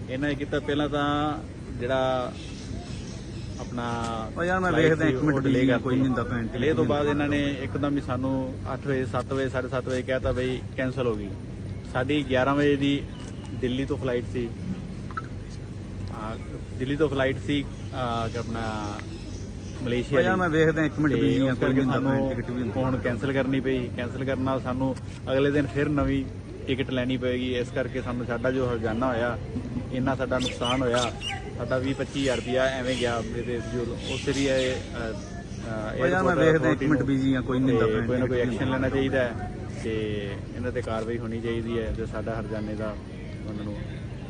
ਇਹਨਾਂ ਨੇ ਕੀਤਾ ਪਹਿਲਾਂ ਤਾਂ ਜਿਹੜਾ ਆਪਣਾ
ਉਹ ਯਾਰ ਮੈਂ
flight
ਵੇਖਦਾ
ਸੀ,
ਇੱਕ ਮਿੰਟ
ਉਹ delay
busy ਆ,
ਕਰਤੀ।
ਕੋਈ ਨਹੀਂ ਹੁੰਦਾ ਭੈਣ ਚੋਦ।
delay ਤੋਂ ਬਾਅਦ ਇਹਨਾਂ ਨੇ ਇੱਕਦਮ ਹੀ ਸਾਨੂੰ 8 ਵਜੇ 7 ਵਜੇ 7:30 ਵਜੇ ਕਹਿਤਾ ਬਈ ਕੈਨਸਲ ਹੋ ਗਈ। ਸਾਡੀ 11 ਵਜੇ ਦੀ ਦਿੱਲੀ ਤੋਂ ਫਲਾਈਟ ਸੀ। ਆ, ਦਿੱਲੀ ਤੋਂ ਫਲਾਈਟ ਸੀ ਆ, ਕਿ ਆਪਣਾ ਮਲੇਸ਼ੀਆ
ਯਾਰ ਮੈਂ ਵੇਖਦਾ ਇੱਕ ਮਿੰਟ ਕੋਈ
ਸਾਨੂੰ
ਟਿਕਟ ਵੀ
ਕੈਨਸਲ ਕਰਨੀ ਪਈ। ਕੈਨਸਲ ਕਰਨ ਨਾਲ ਸਾਨੂੰ ਅਗਲੇ ਦਿਨ ਫਿਰ ਨਵੀਂ ਟਿਕਟ ਲੈਣੀ ਪਏਗੀ। ਇਸ ਕਰਕੇ ਸਾਨੂੰ ਸਾਡਾ ਜੋ ਹਰਜਾਨਾ ਹੋਇਆ ਇੰਨਾ ਸਾਡਾ ਨੁਕਸਾਨ ਹੋਇਆ ਸਾਡਾ 20 25000 ਰੁਪਇਆ ਐਵੇਂ ਗਿਆ ਮੇਰੇ ਜੋ ਉਸ ਲਈ ਇਹ
ਮੈਂ ਵੇਖਦਾ ਇੱਕ
authority
ਮਿੰਟ
ਨੂੰ।
ਬਿਜ਼ੀ ਆ ਕੋਈ ਨਹੀਂ
ਤੇ
ਭੈਣ
ਕੋਈ ਨਾ ਕੋਈ ਐਕਸ਼ਨ ਲੈਣਾ ਚਾਹੀਦਾ ਹੈ ਤੇ ਇਹਨਾਂ ਤੇ ਕਾਰਵਾਈ ਹੋਣੀ ਚਾਹੀਦੀ ਹੈ ਜੋ ਸਾਡਾ ਹਰਜਾਨੇ ਦਾ ਉਹਨਾਂ ਨੂੰ।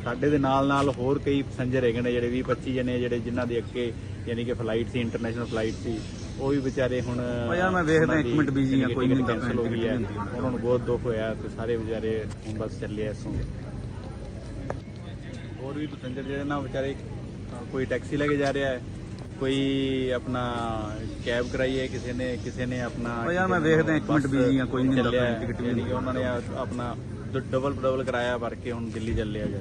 ਸਾਡੇ ਦੇ ਨਾਲ ਨਾਲ ਹੋਰ ਕਈ ਪੈਸੰਜਰ ਹੈਗੇ ਨੇ ਜਿਹੜੇ 20 25 ਜਣੇ ਜਿਹੜੇ ਜਿਨ੍ਹਾਂ ਦੇ ਅੱਗੇ ਯਾਨੀ ਕਿ ਫਲਾਈਟ ਸੀ ਇੰਟਰਨੈਸ਼ਨਲ ਫਲਾਈਟ ਸੀ ਉਹ ਵੀ ਵਿਚਾਰੇ ਹੁਣ
ਯਾਰ ਮੈਂ ਵੇਖਦਾ
ਉਹਨਾਂ
ਇੱਕ
ਦੀ
ਮਿੰਟ busy ਆ, ਕੋਈ ਨਹੀਂ
ਹੈ। ਉਹਨਾਂ ਨੂੰ ਬਹੁਤ ਦੁੱਖ ਹੋਇਆ ਤੇ ਸਾਰੇ ਵਿਚਾਰੇ ਹੁਣ ਬਸ ਚੱਲੇ ਇੱਥੋਂ ਹੋਰ ਵੀ ਪੈਸੰਜਰ ਜਿਹੜੇ ਨਾ ਵਿਚਾਰੇ ਕੋਈ ਟੈਕਸੀ ਲੈ ਕੇ ਜਾ ਰਿਹਾ ਹੈ ਕੋਈ ਆਪਣਾ ਕੈਬ ਕਰਾਈ ਹੈ ਕਿਸੇ ਨੇ ਕਿਸੇ ਨੇ ਆਪਣਾ
ਉਹ ਯਾਰ ਮੈਂ ਵੇਖਦਾ ਇੱਕ ਮਿੰਟ busy ਆ, ਕੋਈ ਨਹੀਂ
ਹੈ,
ਟਿਕਟ ਵੀ ਹੁੰਦੀ
ਉਹਨਾਂ ਨੇ ਆਪਣਾ ਡਬਲ ਡਬਲ ਕਰਾਇਆ ਭਰ ਕੇ ਹੁਣ ਦਿੱਲੀ ਚੱਲੇ ਆ ਜੀ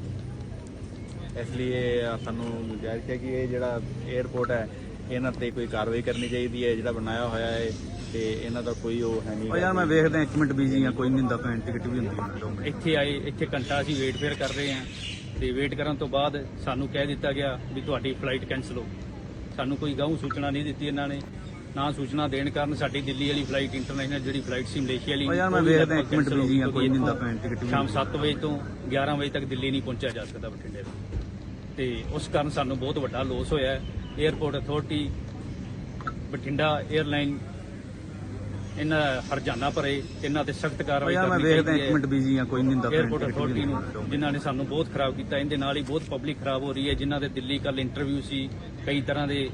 ਇਸ ਲਈ ਇਹ ਸਾਨੂੰ ਗੁਜ਼ਾਰਿਸ਼ ਹੈ ਕਿ ਇਹ ਜਿਹੜਾ 에어ਪੋਰਟ ਹੈ ਇਹਨਾਂ ਤੇ ਕੋਈ ਕਾਰਵਾਈ ਕਰਨੀ ਚਾਹੀਦੀ ਹੈ ਜਿਹੜਾ ਬਣਾਇਆ ਹੋਇਆ ਹੈ ਤੇ ਇਹਨਾਂ ਦਾ ਕੋਈ ਉਹ ਹੈ ਨਹੀਂ
ਉਹ ਯਾਰ ਮੈਂ ਵੇਖਦਾ ਇੱਕ ਮਿੰਟ ਬਿਜ਼ੀ ਆ ਕੋਈ ਨਹੀਂ ਹੁੰਦਾ ਭੈਣ ਟਿਕਟ ਵੀ ਹੁੰਦੀ ਹੈ
ਇੱਥੇ ਆਏ ਇੱਥੇ ਘੰਟਾ ਅਸੀਂ ਵੇਟ ਫੇਰ ਕਰ ਰਹੇ ਹਾਂ। ਤੇ ਵੇਟ ਕਰਨ ਤੋਂ ਬਾਅਦ ਸਾਨੂੰ ਕਹਿ ਦਿੱਤਾ ਗਿਆ ਵੀ ਤੁਹਾਡੀ ਫਲਾਈਟ ਕੈਨਸਲ ਹੋ ਸਾਨੂੰ ਕੋਈ ਗਾਉਂ ਸੂਚਨਾ ਨਹੀਂ ਦਿੱਤੀ ਇਹਨਾਂ ਨੇ। ਨਾ ਸੂਚਨਾ ਦੇਣ ਕਾਰਨ ਸਾਡੀ ਦਿੱਲੀ ਵਾਲੀ ਫਲਾਈਟ ਇੰਟਰਨੈਸ਼ਨਲ ਜਿਹੜੀ ਫਲਾਈਟ ਸੀ ਮਲੇਸ਼ੀਆ ਵਾਲੀ
ਯਾਰ ਮੈਂ ਵੇਖਦਾ ਇੱਕ ਮਿੰਟ ਬਿਜ਼ੀ ਆ ਕੋਈ
ਦਿੰਦਾ
ਪੈਣ ਟਿਕਟ
ਸ਼ਾਮ 7 ਵਜੇ ਤੋਂ 11 ਵਜੇ ਤੱਕ ਦਿੱਲੀ ਨਹੀਂ ਪਹੁੰਚਿਆ ਜਾ ਸਕਦਾ ਬਠਿੰਡੇ ਤੋਂ। ਤੇ ਉਸ ਕਾਰਨ ਸਾਨੂੰ ਬਹੁਤ ਵੱਡਾ ਲੋਸ ਹੋਇਆ ਹੈ। 에어ਪੋਰਟ ਅਥਾਰਟੀ ਬਠਿੰਡਾ 에ਅਰਲਾਈਨ ਇਹਨਾਂ ਹਰਜਾਨਾ ਭਰੇ ਇਹਨਾਂ ਤੇ ਸਖਤ ਕਾਰਵਾਈ
ਯਾਰ ਮੈਂ
ਕਰਨੀ
ਵੇਖਦਾ
ਚਾਹੀਦੀ
ਇੱਕ ਮਿੰਟ ਹੈ ਆ ਕੋਈ ਨਹੀਂ ਹੁੰਦਾ ਏਅਰਪੋਰਟ
ਅਥਾਰਟੀ ਨੂੰ ਜਿਨ੍ਹਾਂ ਨੇ ਸਾਨੂੰ ਬਹੁਤ ਖਰਾਬ ਕੀਤਾ ਇਹਦੇ ਨਾਲ ਹੀ ਬਹੁਤ ਪਬਲਿਕ ਖਰਾਬ ਹੋ ਰਹੀ ਹੈ ਜਿਨ੍ਹਾਂ ਦੇ ਦਿੱਲੀ ਕੱਲ ਇੰਟਰਵਿਊ ਸੀ ਕਈ ਤਰ੍ਹਾਂ ਦੇ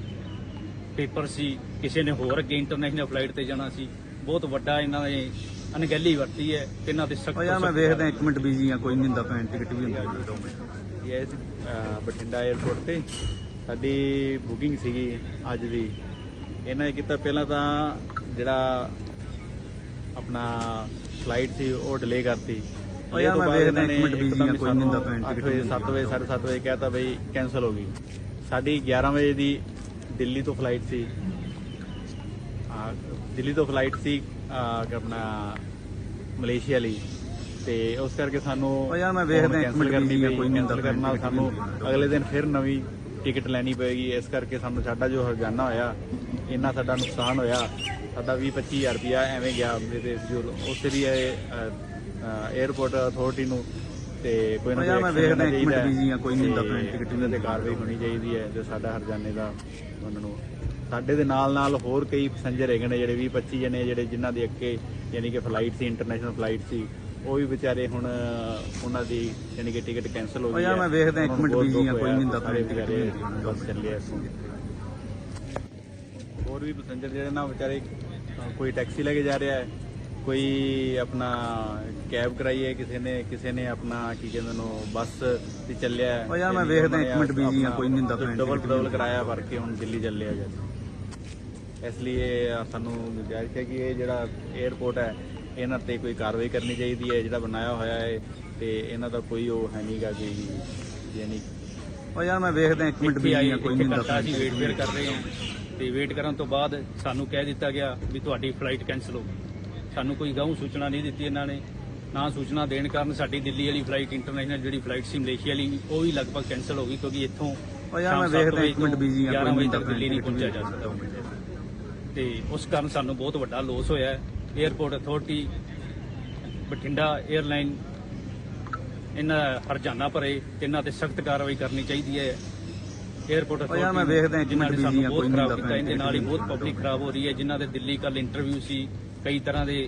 ਪੇਪਰ ਸੀ ਕਿਸੇ ਨੇ ਹੋਰ ਅੱਗੇ ਇੰਟਰਨੈਸ਼ਨਲ ਫਲਾਈਟ ਤੇ ਜਾਣਾ ਸੀ ਬਹੁਤ ਵੱਡਾ ਇਹਨਾਂ ਨੇ ਅਣਗਹਿਲੀ ਵਰਤੀ ਹੈ ਇਹਨਾਂ ਤੇ ਸਖਤ
ਯਾਰ ਮੈਂ ਵੇਖਦਾ ਇੱਕ ਮਿੰਟ ਬਿਜ਼ੀ ਆ ਕੋਈ ਨਹੀਂ ਹੁੰਦਾ ਟਿਕਟ ਵੀ ਹੁੰਦਾ। ਦੋ ਮਿੰਟ
ਇਹ ਬਠਿੰਡਾ 에ਅਰਪੋਰਟ ਤੇ। ਸਾਡੀ ਬੁਕਿੰਗ ਸੀਗੀ ਅੱਜ ਦੀ। ਇਹਨਾਂ ਨੇ ਕੀਤਾ ਪਹਿਲਾਂ ਤਾਂ ਜਿਹੜਾ ਆਪਣਾ ਫਲਾਈਟ ਸੀ ਉਹ ਡਿਲੇ ਕਰਤੀ।
ਉਹ ਯਾਰ ਮੈਂ ਵੇਖਦਾ ਇੱਕ ਮਿੰਟ ਆ,
ਹੀ
ਕੋਈ ਨਹੀਂ ਹੁੰਦਾ ਭੈਣ ਟਿਕਟ
ਵਜੇ
ਵੀ
7 ਵਜੇ 7:30 ਵਜੇ ਕਹਿਤਾ ਬਈ ਕੈਨਸਲ ਹੋ ਗਈ। ਸਾਡੀ 11 ਵਜੇ ਦੀ ਦਿੱਲੀ ਤੋਂ ਫਲਾਈਟ ਸੀ। ਆ, ਦਿੱਲੀ ਤੋਂ ਫਲਾਈਟ ਸੀ ਆ, ਕਿ ਆਪਣਾ ਮਲੇਸ਼ੀਆ ਲਈ। ਤੇ ਉਸ ਕਰਕੇ ਸਾਨੂੰ
ਉਹ ਯਾਰ ਮੈਂ ਵੇਖਦਾ ਇੱਕ ਮਿੰਟ
ਕਰਨੀ
ਆ,
ਪਈ,
ਕੋਈ ਨਹੀਂ ਹੁੰਦਾ
cancel ਕਰਨ ਨਾਲ
ਟਿਕਟ
ਸਾਨੂੰ। ਅਗਲੇ ਦਿਨ ਫਿਰ ਨਵੀਂ ਟਿਕਟ ਲੈਣੀ ਪਏਗੀ। ਇਸ ਕਰਕੇ ਸਾਨੂੰ ਸਾਡਾ ਜੋ ਹਰਜਾਨਾ ਹੋਇਆ ਇੰਨਾ ਸਾਡਾ ਨੁਕਸਾਨ ਹੋਇਆ। ਸਾਡਾ 20 25000 ਰੁਪਇਆ ਐਵੇਂ ਗਿਆ ਮੇਰੇ ਜੋ ਉਸ ਲਈ 에어ਪੋਰਟ ਅਥਾਰਟੀ ਨੂੰ ਤੇ ਕੋਈ ਨਾ
ਮੈਂ ਵੇਖਦਾ ਇੱਕ ਮਿੰਟ busy ਆ, ਕੋਈ ਨਹੀਂ ਹੁੰਦਾ
ਤੇ
ਭੈਣ ਟਿਕਟ ਵੀ
ਇਹਨਾਂ ਤੇ ਕਾਰਵਾਈ ਹੋਣੀ ਚਾਹੀਦੀ ਹੈ ਜੋ ਸਾਡਾ ਹਰਜਾਨੇ ਦਾ ਉਹਨਾਂ ਨੂੰ। ਸਾਡੇ ਦੇ ਨਾਲ ਨਾਲ ਹੋਰ ਕਈ ਪੈਸੰਜਰ ਹੈਗੇ ਨੇ ਜਿਹੜੇ 20 25 ਜਣੇ ਜਿਹੜੇ ਜਿਨ੍ਹਾਂ ਦੇ ਅੱਗੇ ਯਾਨੀ ਕਿ ਫਲਾਈਟ ਸੀ ਇੰਟਰਨੈਸ਼ਨਲ ਫਲਾਈਟ ਸੀ ਉਹ ਵੀ ਵਿਚਾਰੇ ਹੁਣ ਉਹਨਾਂ ਦੀ ਯਾਨੀ ਕਿ ਟਿਕਟ ਕੈਨਸਲ ਹੋ ਗਈ
ਯਾਰ
ਹੈ।
ਮੈਂ ਵੇਖਦਾ ਇੱਕ
ਉਹਨਾਂ
ਮਿੰਟ busy ਆ, ਕੋਈ ਨਹੀਂ ਹੁੰਦਾ ਭੈਣ ਟਿਕਟ।
ਬਸ ਚੱਲੇ ਇੱਥੋਂ। ਹੋਰ ਵੀ ਪੈਸੰਜਰ ਜਿਹੜੇ ਨਾ ਵਿਚਾਰੇ ਕੋਈ ਟੈਕਸੀ ਲੈ ਕੇ ਜਾ ਰਿਹਾ ਹੈ ਕੋਈ ਆਪਣਾ ਕੈਬ ਕਰਾਈ ਹੈ ਕਿਸੇ ਨੇ ਕਿਸੇ ਨੇ ਆਪਣਾ ਕੀ ਕਹਿੰਦੇ ਨੂੰ ਬੱਸ ਤੇ ਚੱਲਿਆ ਹੈ
ਉਹ ਯਾਰ ਮੈਂ ਵੇਖਦਾ ਇੱਕ ਮਿੰਟ busy ਆ, ਕੋਈ ਨਹੀਂ ਹੁੰਦਾ
ਡਬਲ
ਵੀ
ਡਬਲ ਕਰਾਇਆ ਭਰ ਕੇ ਹੁਣ ਦਿੱਲੀ ਚੱਲੇ ਆ ਜੀ ਇਸ ਲਈ ਸਾਨੂੰ ਗੁਜ਼ਾਰਿਸ਼ ਹੈ ਕਿ ਇਹ ਜਿਹੜਾ 에어ਪੋਰਟ ਹੈ ਇਹਨਾਂ ਤੇ ਕੋਈ ਕਾਰਵਾਈ ਕਰਨੀ ਚਾਹੀਦੀ ਹੈ ਜਿਹੜਾ ਬਣਾਇਆ ਹੋਇਆ ਹੈ ਤੇ ਇਹਨਾਂ ਦਾ ਕੋਈ ਉਹ ਹੈ ਨਹੀਂਗਾ ਕਿ ਯਾਨੀ
ਉਹ ਯਾਰ ਮੈਂ ਵੇਖਦਾ ਇੱਕ ਮਿੰਟ
ਇੱਥੇ
ਬਿਜ਼ੀ
ਆਏ
ਆ ਕੋਈ ਨਹੀਂ ਭੈਣ
ਅਸੀਂ ਵੇਟ
ਵੀ
ਫੇਰ ਕਰ ਰਹੇ ਹਾਂ। ਤੇ ਵੇਟ ਕਰਨ ਤੋਂ ਬਾਅਦ ਸਾਨੂੰ ਕਹਿ ਦਿੱਤਾ ਗਿਆ ਵੀ ਤੁਹਾਡੀ ਫਲਾਈਟ ਕੈਨਸਲ ਹੋ ਗਈ। ਸਾਨੂੰ ਕੋਈ ਗਾਉਂ ਸੂਚਨਾ ਨਹੀਂ ਦਿੱਤੀ ਇਹਨਾਂ ਨੇ। ਨਾ ਸੂਚਨਾ ਦੇਣ ਕਾਰਨ ਸਾਡੀ ਦਿੱਲੀ ਵਾਲੀ ਫਲਾਈਟ ਇੰਟਰਨੈਸ਼ਨਲ ਜਿਹੜੀ ਫਲਾਈਟ ਸੀ ਮਲੇਸ਼ੀਆ ਵਾਲੀ ਉਹ ਵੀ ਲਗਭਗ ਕੈਨਸਲ ਹੋ ਗਈ ਕਿਉਂਕਿ ਇੱਥੋਂ
ਉਹ ਯਾਰ ਮੈਂ ਵੇਖਦਾ 1 ਮਿੰਟ ਬਿਜ਼ੀ ਆ
11 ਵਜੇ ਤੱਕ ਦਿੱਲੀ ਨਹੀਂ ਪਹੁੰਚਿਆ ਜਾ ਸਕਦਾ। ਤੇ ਉਸ ਕਾਰਨ ਸਾਨੂੰ ਬਹੁਤ ਵੱਡਾ ਲੋਸ ਹੋਇਆ। ਹੈ 에어ਪੋਰਟ ਅਥਾਰਟੀ ਬਠਿੰਡਾ 에ਅਰਲਾਈਨ ਇਹਨਾਂ ਹਰਜਾਨਾ ਭਰੇ ਇਹਨਾਂ ਤੇ ਸਖਤ ਕਾਰਵਾਈ ਕਰਨੀ ਚਾਹੀਦੀ ਹੈ। ਏਅਰਪੋਰਟ
ਉਹ ਯਾਰ ਮੈਂ ਵੇਖਦਾ ਇੱਕ
ਜਿਨ੍ਹਾਂ ਨੇ ਸਾਨੂੰ ਬਹੁਤ ਖਰਾਬ ਕੀਤਾ ਇਹਦੇ ਨਾਲ ਹੀ ਬਹੁਤ ਪਬਲਿਕ ਖਰਾਬ ਹੋ ਰਹੀ ਹੈ। ਜਿਨ੍ਹਾਂ ਦੇ ਦਿੱਲੀ ਕੱਲ ਇੰਟਰਵਿਊ ਸੀ ਕਈ ਤਰ੍ਹਾਂ ਦੇ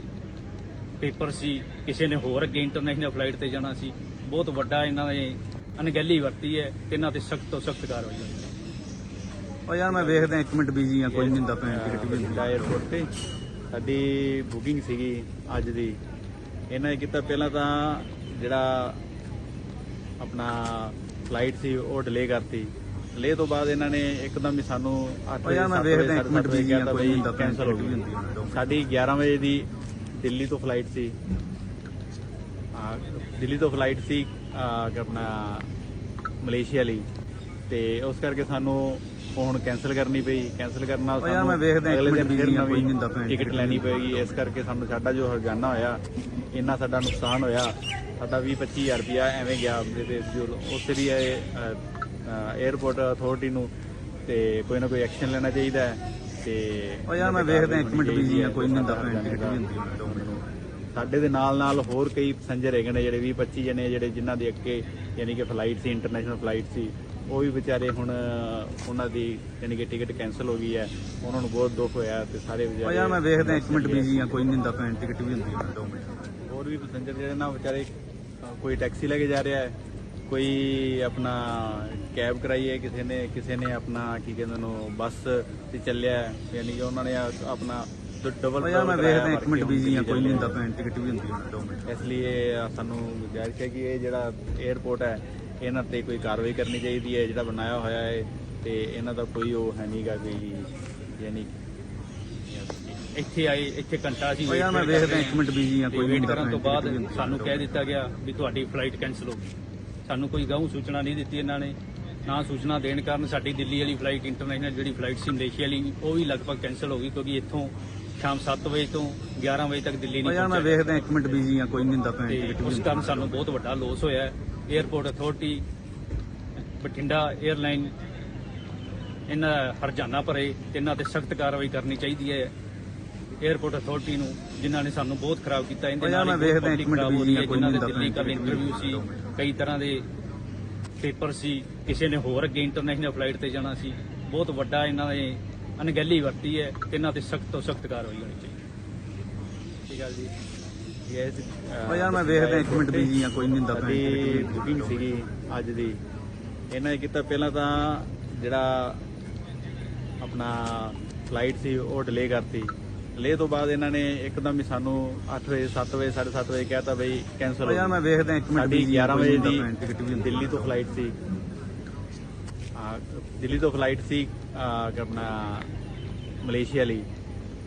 ਪੇਪਰ ਸੀ ਕਿਸੇ ਨੇ ਹੋਰ ਅੱਗੇ ਇੰਟਰਨੈਸ਼ਨਲ ਫਲਾਈਟ ਤੇ ਜਾਣਾ ਸੀ। ਬਹੁਤ ਵੱਡਾ ਇਹਨਾਂ ਨੇ ਅਣਗਹਿਲੀ ਵਰਤੀ ਹੈ ਤੇ ਇਹਨਾਂ ਤੇ ਸਖਤ ਤੋਂ ਸਖਤ ਕਾਰਵਾਈ ਹੋਈ
ਉਹ ਯਾਰ ਮੈਂ ਵੇਖਦਾ ਇੱਕ ਮਿੰਟ ਬੀਜੀ ਆ ਕੋਈ ਨਹੀਂ ਹੁੰਦਾ ਪੈਣ ਟਿਕਟ ਵੀ
ਦਿੱਲੀ ਏਅਰਪੋਰਟ ਤੇ ਸਾਡੀ ਬੁਕਿੰਗ ਸੀਗੀ ਅੱਜ ਦੀ। ਇਹਨਾਂ ਨੇ ਕੀਤਾ ਪਹਿਲਾਂ ਤਾਂ ਜਿਹੜਾ ਆਪਣਾ ਫਲਾਈਟ ਸੀ ਉਹ ਡਿਲੇ ਕਰਤੀ। ਡਿਲੇ ਤੋਂ ਬਾਅਦ ਇਹਨਾਂ ਨੇ ਇੱਕਦਮ ਹੀ ਸਾਨੂੰ 8
ਉਹ
ਵਜੇ
ਮੈਂ
7 ਵਜੇ
ਵੇਖਦਾ ਇੱਕ ਮਿੰਟ
ਕਹਿਤਾ
ਕੋਈ
ਕੈਨਸਲ ਹੋ
ਵੀ
ਗਈ। ਸਾਡੀ 11 ਵਜੇ ਦੀ ਦਿੱਲੀ ਤੋਂ ਫਲਾਈਟ ਸੀ। ਦਿੱਲੀ ਤੋਂ ਫਲਾਈਟ ਸੀ ਆਪਣਾ ਮਲੇਸ਼ੀਆ ਲਈ। ਤੇ ਉਸ ਕਰਕੇ ਸਾਨੂੰ ਹੁਣ ਕੈਨਸਲ ਕਰਨੀ ਪਈ। ਕੈਨਸਲ ਕਰਨ ਨਾਲ
ਯਾਰ ਮੈਂ ਵੇਖਦਾ
ਅਗਲੇ ਦਿਨ ਫਿਰ ਨਵੀਂ। ਟਿਕਟ ਲੈਣੀ ਪਏਗੀ। ਇਸ ਕਰਕੇ ਸਾਨੂੰ ਸਾਡਾ ਜੋ ਹਰਜਾਨਾ ਹੋਇਆ ਇੰਨਾ ਸਾਡਾ ਨੁਕਸਾਨ ਹੋਇਆ। ਸਾਡਾ 20 25000 ਰੁਪਇਆ ਐਵੇਂ ਗਿਆ। ਜਿਹਦੇ ਜੋ ਉਸੇ ਦੀ 에어ਪੋਰਟ ਅਥਾਰਟੀ ਨੂੰ ਤੇ ਕੋਈ ਨਾ ਕੋਈ ਐਕਸ਼ਨ ਲੈਣਾ ਚਾਹੀਦਾ ਹੈ ਤੇ
ਉਹ ਯਾਰ ਮੈਂ ਵੇਖਦਾ ਇੱਕ ਮਿੰਟ busy ਆ, ਕੋਈ ਨਹੀਂ ਹੁੰਦਾ ਟਿਕਟ ਵੀ ਹੁੰਦੀ।
ਸਾਡੇ ਦੇ ਨਾਲ ਨਾਲ ਹੋਰ ਕਈ ਪੈਸੰਜਰ ਹੈਗੇ ਨੇ ਜਿਹੜੇ 20 25 ਜਣੇ ਜਿਹੜੇ ਜਿਨ੍ਹਾਂ ਦੀ ਅੱਗੇ ਯਾਨੀ ਕਿ ਫਲਾਈਟ ਸੀ ਇੰਟਰਨੈਸ਼ਨਲ ਫਲਾਈਟ ਸੀ ਉਹ ਵੀ ਵਿਚਾਰੇ ਹੁਣ ਉਹਨਾਂ ਦੀ ਯਾਨੀ ਕਿ ਟਿਕਟ ਕੈਨਸਲ ਹੋ ਗਈ ਹੈ ਉਹਨਾਂ ਨੂੰ ਬਹੁਤ ਦੁੱਖ ਹੋਇਆ ਤੇ ਸਾਰੇ
ਉਹ
ਵਿਚਾਰੇ
ਯਾਰ ਮੈਂ ਵੇਖਦਾ ਇੱਕ ਮਿੰਟ ਬਿਜ਼ੀ ਆ ਕੋਈ ਨਹੀਂ ਹੁੰਦਾ ਪੈਣ ਟਿਕਟ ਵੀ ਹੁੰਦੀ ਮਿੰਟ
ਹੋਰ ਵੀ ਪੈਸੰਜਰ ਜਿਹੜੇ ਨਾ ਵਿਚਾਰੇ ਕੋਈ ਟੈਕਸੀ ਲੈ ਕੇ ਜਾ ਰਿਹਾ ਹੈ ਕੋਈ ਆਪਣਾ ਕੈਬ ਕਰਾਈ ਹੈ ਕਿਸੇ ਨੇ ਕਿਸੇ ਨੇ ਆਪਣਾ ਕੀ ਕਹਿੰਦੇ ਨੂੰ ਬੱਸ ਤੇ ਚੱਲਿਆ ਹੈ, ਯਾਨੀ ਕਿ ਉਹਨਾਂ ਨੇ ਆ- ਆਪਣਾ ਡਬਲ
ਯਾਰ ਮੈਂ ਵੇਖਦਾ ਇੱਕ ਮਿੰਟ ਬਿਜ਼ੀ ਆ ਕੋਈ ਨਹੀਂ ਹੁੰਦਾ ਪੈਣ ਟਿਕਟ ਵੀ ਹੁੰਦੀ ਮਿੰਟ।
ਇਸ ਲਈ ਇਹ ਸਾਨੂੰ ਗੁਜ਼ਾਰਿਸ਼ ਹੈ ਕਿ ਇਹ ਜਿਹੜਾ 에어ਪੋਰਟ ਹੈ ਇਹਨਾਂ ਤੇ ਕੋਈ ਕਾਰਵਾਈ ਕਰਨੀ ਚਾਹੀਦੀ ਹੈ ਜਿਹੜਾ ਬਣਾਇਆ ਹੋਇਆ ਹੈ ਤੇ ਇਹਨਾਂ ਦਾ ਕੋਈ ਉਹ ਹੈ ਨਹੀਂਗਾ ਕੋਈ ਯਾਨੀ
ਇੱਥੇ ਆਏ ਇੱਥੇ ਘੰਟਾ ਸੀ
ਉਹ ਯਾਰ ਮੈਂ ਵੇਖਦਾ ਇੱਕ ਮਿੰਟ ਬਿਜ਼ੀ ਆ ਕੋਈ ਨਹੀਂ
ਵੇਟ
ਹੁੰਦਾ
ਕਰਨ ਤੋਂ ਬਾਅਦ
ਟਿਕਟ ਵੀ ਹੁੰਦੀ ਆ
ਸਾਨੂੰ ਕਹਿ। ਦਿੱਤਾ ਗਿਆ ਵੀ ਤੁਹਾਡੀ ਫਲਾਈਟ ਕੈਨਸਲ ਹੋ ਗਈ। ਸਾਨੂੰ ਕੋਈ ਗਾਉਂ ਸੂਚਨਾ ਨਹੀਂ ਦਿੱਤੀ ਇਹਨਾਂ ਨੇ ਨਾ ਸੂਚਨਾ ਦੇਣ ਕਾਰਨ ਸਾਡੀ ਦਿੱਲੀ ਵਾਲੀ ਫਲਾਈਟ ਇੰਟਰਨੈਸ਼ਨਲ ਜਿਹੜੀ ਫਲਾਈਟ ਸੀ ਮਲੇਸ਼ੀਆ ਵਾਲੀ ਉਹ ਵੀ ਲਗਭਗ ਕੈਨਸਲ ਹੋ ਗਈ ਕਿਉਂਕਿ ਇੱਥੋਂ ਸ਼ਾਮ 7 ਵਜੇ ਤੋਂ 11 ਵਜੇ ਤੱਕ ਦਿੱਲੀ ਨਹੀਂ
ਪਹੁੰਚਿਆ ਮੈਂ ਵੇਖਦਾ 1 ਮਿੰਟ ਬਿਜ਼ੀ ਆ ਕੋਈ ਨਹੀਂ ਹੁੰਦਾ ਪੈਣ
ਉਸ ਕਾਰਨ ਸਾਨੂੰ ਬਹੁਤ ਵੱਡਾ ਲੋਸ ਹੋਇਆ। 에어ਪੋਰਟ ਅਥਾਰਟੀ ਬਠਿੰਡਾ 에ਅਰਲਾਈਨ ਇਹਨਾਂ ਹਰਜਾਨਾ ਭਰੇ ਇਹਨਾਂ ਤੇ ਸਖਤ ਕਾਰਵਾਈ ਕਰਨੀ ਚਾਹੀਦੀ ਹੈ 에어ਪੋਰਟ ਅਥਾਰਟੀ ਨੂੰ ਜਿਨ੍ਹਾਂ ਨੇ ਸਾਨੂੰ ਬਹੁਤ ਖਰਾਬ ਕੀਤਾ।
ਇਹਦੇ ਨਾਲ ਮੈਂ ਵੇਖਦਾ 1 ਮਿੰਟ ਬਿਜ਼ੀ ਆ ਕੋਈ ਨਹੀਂ ਹੁੰਦਾ ਪੈਣ
ਇੰਟਰਵਿਊ ਸੀ। ਕਈ ਤਰ੍ਹਾਂ ਦੇ ਪੇਪਰ ਸੀ ਕਿਸੇ ਨੇ ਹੋਰ ਅੱਗੇ ਇੰਟਰਨੈਸ਼ਨਲ ਫਲਾਈਟ ਤੇ ਜਾਣਾ ਸੀ। ਬਹੁਤ ਵੱਡਾ ਇਹਨਾਂ ਨੇ ਅਣਗਹਿਲੀ ਵਰਤੀ ਹੈ ਇਹਨਾਂ ਤੇ ਸਖਤ ਤੋਂ ਸਖਤ ਕਾਰਵਾਈ ਹੋਣੀ ਚਾਹੀਦੀ ਠੀਕ ਹੈ ਜੀ?
ਯੈਸ
ਉਹ ਯਾਰ ਮੈਂ ਵੇਖਦਾ ਇੱਕ ਮਿੰਟ ਬਿਜ਼ੀ ਆ ਕੋਈ ਨਹੀਂ ਹੁੰਦਾ
ਸਾਡੀ ਬੁਕਿੰਗ ਸੀਗੀ ਅੱਜ ਦੀ। ਇਹਨਾਂ ਨੇ ਕੀਤਾ ਪਹਿਲਾਂ ਤਾਂ ਜਿਹੜਾ ਆਪਣਾ ਫਲਾਈਟ ਸੀ ਉਹ ਡਿਲੇ ਕਰਤੀ। ਡਿਲੇ ਤੋਂ ਬਾਅਦ ਇਹਨਾਂ ਨੇ ਇੱਕਦਮ ਹੀ ਸਾਨੂੰ 8 ਵਜੇ 7 ਵਜੇ 7:30 ਵਜੇ ਕਹਿਤਾ ਬਈ ਕੈਨਸਲ
ਉਹ ਯਾਰ ਮੈਂ ਵੇਖਦਾ ਇੱਕ ਮਿੰਟ
ਸਾਡੀ
busy ਆ,
11
ਕੋਈ
ਵਜੇ ਦੀ ਦਿੱਲੀ ਤੋਂ ਫਲਾਈਟ ਸੀ। ਹਾਂ ਦਿੱਲੀ ਤੋਂ ਫਲਾਈਟ ਸੀ ਆਪਣਾ ਮਲੇਸ਼ੀਆ ਲਈ।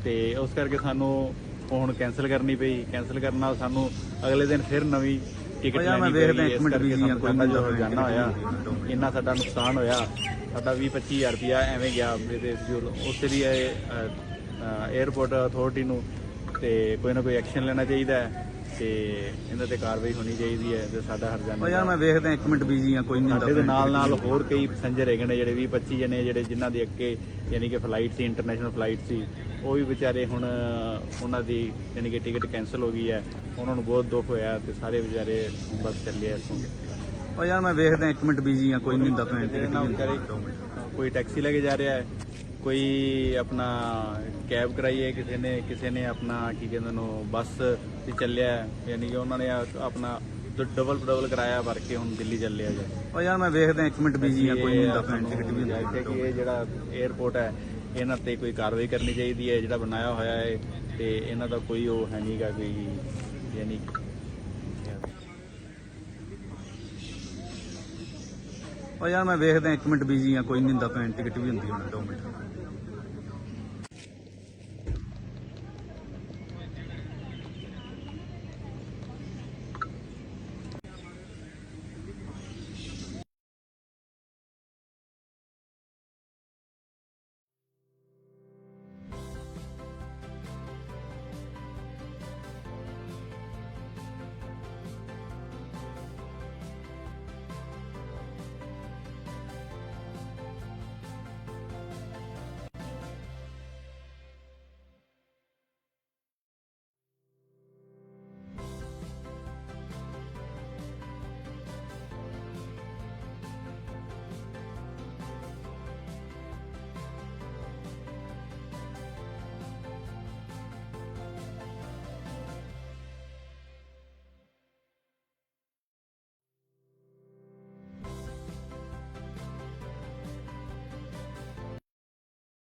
ਤੇ ਉਸ ਕਰਕੇ ਸਾਨੂੰ ਹੁਣ ਕੈਨਸਲ ਕਰਨੀ ਪਈ। ਕੈਨਸਲ ਕਰਨ ਨਾਲ ਸਾਨੂੰ ਅਗਲੇ ਦਿਨ ਫਿਰ ਨਵੀਂ ਟਿਕਟ ਲੈਣੀ
ਵੇਖਦਾ
ਪਈ।
ਇੱਕ
ਇਸ
ਮਿੰਟ
ਕਰਕੇ ਸਾਨੂੰ
ਕੋਈ
ਸਾਡਾ
ਨਹੀਂ
ਜੋ
ਹੁੰਦਾ
ਰੋਜ਼ਾਨਾ
ਟਿਕਟ
ਹੋਇਆ। ਇੰਨਾ ਸਾਡਾ ਨੁਕਸਾਨ ਹੋਇਆ। ਸਾਡਾ 20 25000 ਰੁਪਇਆ ਐਵੇਂ ਗਿਆ ਜੋ ਉਸੇ ਦੀ 에어ਪੋਰਟ ਅਥਾਰਟੀ ਨੂੰ ਤੇ ਕੋਈ ਨਾ ਕੋਈ ਐਕਸ਼ਨ ਲੈਣਾ ਚਾਹੀਦਾ ਹੈ ਤੇ ਇਹਨਾਂ ਤੇ ਕਾਰਵਾਈ ਹੋਣੀ ਚਾਹੀਦੀ ਹੈ ਤੇ ਸਾਡਾ ਹਰਜਾਨਾ
ਉਹ ਯਾਰ ਮੈਂ ਵੇਖਦਾ ਇੱਕ ਮਿੰਟ ਬਿਜ਼ੀ ਆ ਕੋਈ ਨਹੀਂ ਹੁੰਦਾ
ਸਾਡੇ ਦੇ
ਪੈਣ
ਨਾਲ ਨਾਲ
ਆ।
ਹੋਰ ਕਈ ਪੈਸੰਜਰ ਹੈਗੇ ਨੇ ਜਿਹੜੇ 20 25 ਜਣੇ ਜਿਹੜੇ ਜਿਨ੍ਹਾਂ ਦੀ ਅੱਗੇ ਯਾਨੀ ਕਿ ਫਲਾਈਟ ਸੀ ਇੰਟਰਨੈਸ਼ਨਲ ਫਲਾਈਟ ਸੀ ਉਹ ਵੀ ਵਿਚਾਰੇ ਹੁਣ ਉਹਨਾਂ ਦੀ ਯਾਨੀ ਕਿ ਟਿਕਟ ਕੈਨਸਲ ਹੋ ਗਈ ਹੈ ਉਹਨਾਂ ਨੂੰ ਬਹੁਤ ਦੁੱਖ ਹੋਇਆ ਤੇ ਸਾਰੇ ਵਿਚਾਰੇ ਬਸ ਚੱਲੇ ਇੱਥੋਂ
ਉਹ ਯਾਰ ਮੈਂ ਵੇਖਦਾ ਇੱਕ ਮਿੰਟ ਬਿਜ਼ੀ ਆ ਕੋਈ ਨਹੀਂ ਹੁੰਦਾ ਟਿਕਟ ਆ।
ਕੋਈ ਟੈਕਸੀ ਲੈ ਕੇ ਜਾ ਰਿਹਾ ਹੈ ਕੋਈ ਆਪਣਾ ਕੈਬ ਕਰਾਈ ਹੈ ਕਿਸੇ ਨੇ ਕਿਸੇ ਨੇ ਆਪਣਾ ਕੀ ਕਹਿੰਦੇ ਨੂੰ ਬੱਸ ਤੇ ਚੱਲਿਆ ਹੈ, ਯਾਨੀ ਕਿ ਉਹਨਾਂ ਨੇ ਆ- ਆਪਣਾ ਡਬਲ ਡਬਲ ਕਰਾਇਆ ਭਰ ਕੇ ਹੁਣ ਦਿੱਲੀ ਚੱਲਿਆ ਜਾ
ਉਹ ਯਾਰ ਮੈਂ ਵੇਖਦਾ ਇੱਕ ਮਿੰਟ ਬਿਜ਼ੀ ਆ ਕੋਈ ਨਹੀਂ ਹੁੰਦਾ ਪੈਣ ਟਿਕਟ ਵੀ ਹੁੰਦੀ ਆ
ਕਿ ਇਹ। ਜਿਹੜਾ 에어ਪੋਰਟ ਹੈ ਇਹਨਾਂ ਤੇ ਕੋਈ ਕਾਰਵਾਈ ਕਰਨੀ ਚਾਹੀਦੀ ਹੈ ਜਿਹੜਾ ਬਣਾਇਆ ਹੋਇਆ ਹੈ ਤੇ ਇਹਨਾਂ ਦਾ ਕੋਈ ਉਹ ਹੈ ਨਹੀਂਗਾ ਕੋਈ ਯਾਨੀ
ਉਹ ਯਾਰ ਮੈਂ ਵੇਖਦਾ ਇੱਕ ਮਿੰਟ ਬਿਜ਼ੀ ਆ ਕੋਈ ਨਹੀਂ ਹੁੰਦਾ ਪੈਣ ਟਿਕਟ ਵੀ ਹੁੰਦੀ ਆ ਦੋ ਮਿੰਟ